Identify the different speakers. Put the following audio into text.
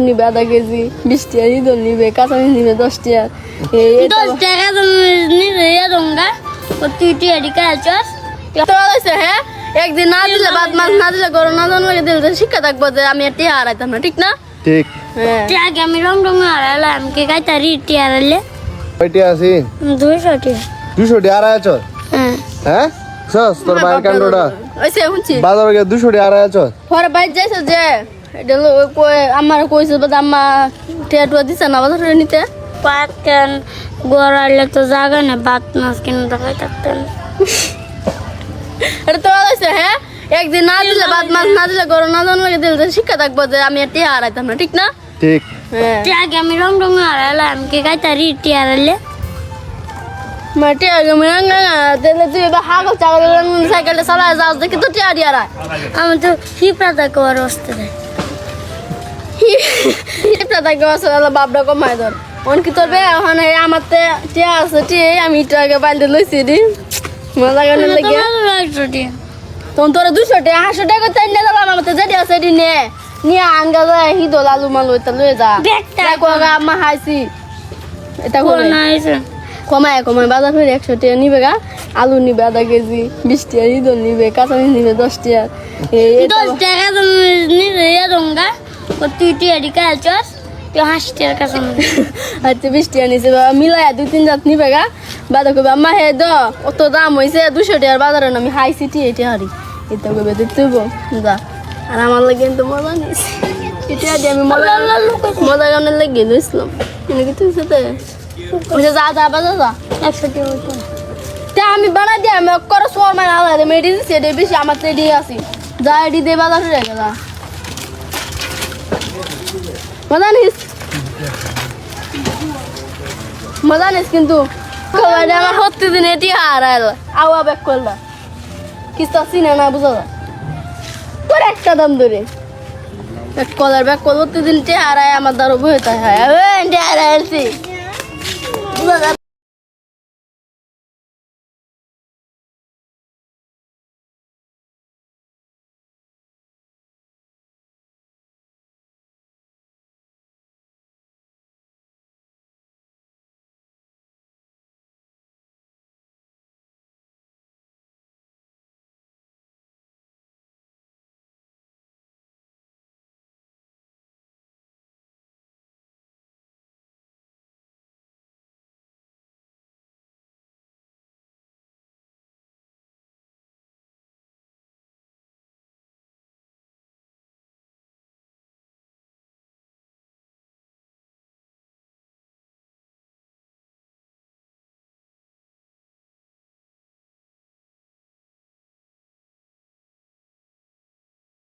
Speaker 1: নিবে আধা কেজি বিশ টিয়ার ইঁদুর নিবে কাঁচামরিচ নিবে দশ টিয়ার
Speaker 2: দশ টাকা তুমি নিলে দঙ্গা। তুই
Speaker 1: তো হয়েছে হ্যাঁ একদিন না দিলে বাদ মাস না দিলে গরম না জন্মকে দিলে তো শিক্ষা থাকব যে আমি টিয়া হারাইতাম না ঠিক না?
Speaker 3: ঠিক।
Speaker 1: হ্যাঁ।
Speaker 2: আগে আমি রং রং হারালাম কে গাইতা রিটি হারালে
Speaker 3: কয়টি আছি?
Speaker 2: দুইশো টাকা
Speaker 3: দুশো টি আড়াই আছ
Speaker 2: হ্যাঁ।
Speaker 3: হ্যাঁ? সস তোর মায়ের কাণ্ডটা।
Speaker 1: ওইসে শুনছি।
Speaker 3: বাজারে গিয়ে দুশো টি আড়াই আছ
Speaker 1: পরে বাইর যাইছে যে? ওই আমার কইছে বাদ আম্মা টিয়া টুয়া দিছে না বাজার নিতে।
Speaker 2: পাত কেন? তো জায়গা না বাত মাছ কিনে দেখাই থাকতেন।
Speaker 1: এটা তো হয়েছে হ্যাঁ? একদিন না দিলে বাদ মাস না দিলে গরম না জন্মকে দিলে? শিক্ষা থাকব যে আমি টিয়া হারাইতাম না ঠিক না?
Speaker 3: ঠিক।
Speaker 1: হ্যাঁ।
Speaker 2: আগে আমি রং রং হারালাম কে গাইতা রিটি হারালে
Speaker 1: মা টিয়া গেমে দিলে তুই এবার হাগল চাগল সাইকেলটা চালায় যাও দেখি তো টিয়া দিয়ে
Speaker 2: আমি তো আর অস্তে দেয়
Speaker 1: এটা থাকে আসলে বাপটা কমাই ধর অন কি তোর বে আমার তে টিয়া আছে টিয়ে আমি একটু আগে বাইন্দে লইছি দি মজা গানে লাগে? তখন তোরা দুশো টাকা হাসো টাকা তাই নিয়ে দিলাম আমার যেটি আছে এটি নে। নিয়ে আঙ্গা যায় মালু এটা লয়ে যা। গা এটা করে
Speaker 2: নাইছে
Speaker 1: কমায় কমায়। বাজার ফেরে একশো টাকা নিবে গা। আলু নিবে আধা কেজি বিশ টাকা ইঁদুর নিবে কাঁচামরিচ নিবে দশ টাকা এটা-
Speaker 2: দশ টাকা দঙ্গা তুই তুই হাসি কাছে
Speaker 1: আচ্ছা বিশ টাকা নিছে বাবা মিলাইয়া দুই তিন জাত নিবে গা। বাদা কবে আম্মা হে দ অত দাম হয়েছে দুশো টাকার বাজারে আমি এটা কবে দিতে যা। আর আমার লাগে কিন্তু মজা এটা দিয়ে আমি মজা মজা গানের লাগিয়ে দিয়েছিলাম কিন্তু কি তুই সাথে বলছে যা যা বাজা যা।
Speaker 2: একশো।
Speaker 1: তা আমি বানাই দিয়ে আমি করো সোয়ার মানে আলাদা বেশি আমার তো আছি। যা এডি দিয়ে বাজার গেল মজা নিস মজা নিস কিন্তু আমার সত্যি দিন এটি হারাইল আওয়া ব্যাক করলা কিস্তা চিনে না বুঝা তোর একটা দাম ধরে এক কলার ব্যাক করব দিন হারায় আমার দ্বারা বয়ে তাই হয় হারাইছি বুঝা